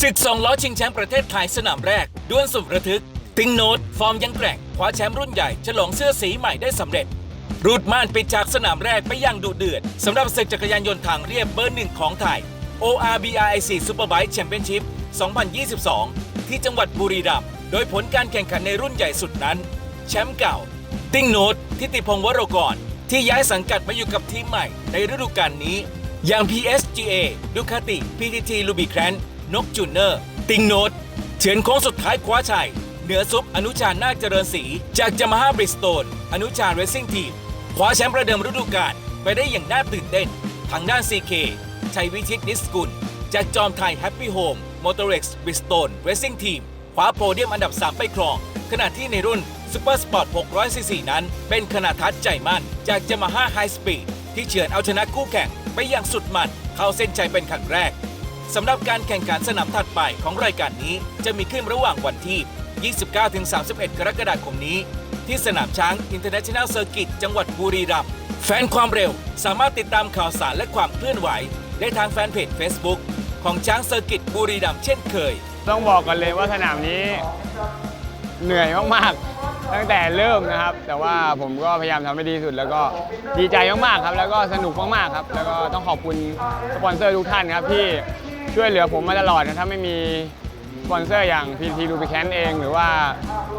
ศึกสองล้อชิงแชมป์ประเทศไทยสนามแรกด้วลสุดระทึก ติงโนตฟอร์มยังแกร่งคว้าแชมป์รุ่นใหญ่ฉลองเสื้อสีใหม่ได้สำเร็จ รูดม่านปิดฉากสนามแรกไปอย่างดุเดือดสำหรับศึกจักรยานยนต์ทางเรียบเบอร์หนึ่งของไทย O R B I C Superbike Championship 2022 ที่จังหวัดบุรีรัมย์โดยผลการแข่งขันในรุ่นใหญ่สุดนั้น แชมป์เก่า ติ้งโนตทิติพงศ์วโรกร ที่ย้ายสังกัดมาอยู่กับทีมใหม่ในฤดูกาลนี้ อย่าง PSGA ดูคาติ PTT ลูบิแคร นกจูเนอร์ ติงโนตเฉือนโค้งสุดท้ายคว้าชัย เหนือซุปอนุชานาคเจริญศรีจากยามาฮ่าบริสโตนอนุชาเรซิ่งทีมคว้าแชมป์ประเดิมฤดูกาลไปได้อย่างน่าตื่นเต้น ทางด้าน CK ชัยวิชิตนิสกุล จากจอมไทยแฮปปี้โฮมมอเตอร์เร็กซ์บริสโตนเรซิ่งทีมคว้าโพเดียมอันดับ 3 ไปครอง ขณะที่ในรุ่นซูเปอร์สปอร์ต600ซีซีนั้น เป็นขนาดทัดใจมั่น จากยามาฮ่าไฮสปีดที่เฉือนเอาชนะคู่แข่งไปอย่างสุดมันเข้าเส้นชัยเป็นครั้งแรก สำหรับการแข่งขันสนามถัดไปของรายการนี้จะมีขึ้นระหว่างวันที่ 29-31 กรกฎาคมนี้ ที่สนามช้าง International Circuit จังหวัดบุรีรัมย์แฟนความเร็วสามารถติดตามข่าวสารและความเคลื่อนไหว ได้ทางแฟนเพจ Facebook ของช้างเซอร์กิตบุรีรัมย์เช่นเคย ต้องบอกกันเลยว่าสนามนี้เหนื่อยมากๆ ตั้งแต่เริ่มนะครับ แต่ว่าผมก็พยายามทำให้ดีที่สุด แล้วก็ดีใจมากๆครับ แล้วก็สนุกมากๆครับ แล้วก็ต้องขอบคุณสปอนเซอร์ทุกท่านครับที่ ช่วยเหลือผมมาตลอดนะถ้าไม่มีสปอนเซอร์อย่าง PT l u b r i c a n t เอง หรือว่า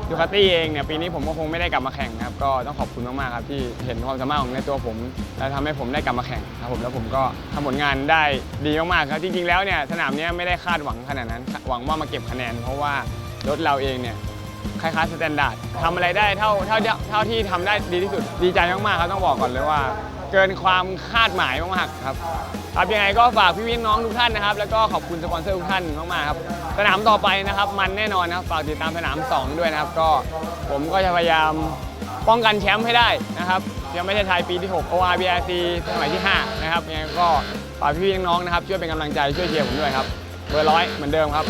ดูคาตี้เองเนี่ยปีนี้ผมก็คงไม่ได้กลับมาแข่งนะครับ ก็ต้องขอบคุณมากๆครับที่เห็นความสามารถของในตัวผม และทำให้ผมได้กลับมาแข่งครับผมแล้วผมก็ทำผลงานได้ดีมากๆครับจริงๆแล้วเนี่ยสนามเนี้ยไม่ได้คาดหวังขนาดนั้น หวังว่ามาเก็บคะแนน เพราะว่ารถเราเองเนี่ยคล้ายๆสแตนดาร์ดทำอะไรได้เท่าเท่าเท่าที่ทำได้ดีที่สุดดีใจมากๆครับต้องบอกก่อนเลยว่า เกินความคาดหมายมากๆครับครับยังไงก็ฝากพี่วินน้องทุกท่านนะครับ แล้วก็ขอบคุณสปอนเซอร์ทุกท่านมากๆครับสนามต่อไปนะครับ มันแน่นอนนะครับฝากติดตามสนาม2ด้วยนะครับ ก็ผมก็จะพยายามป้องกันแชมป์ให้ได้นะครับยังไม่ใช่ไทยปีที่ 6 ORBRC สมัยที่ 5 นะครับยังไงก็ฝากพี่น้องนะครับ ช่วยเป็นกำลังใจช่วยเชียร์ผมด้วยครับ เบอร์ร้อยเหมือนเดิมครับ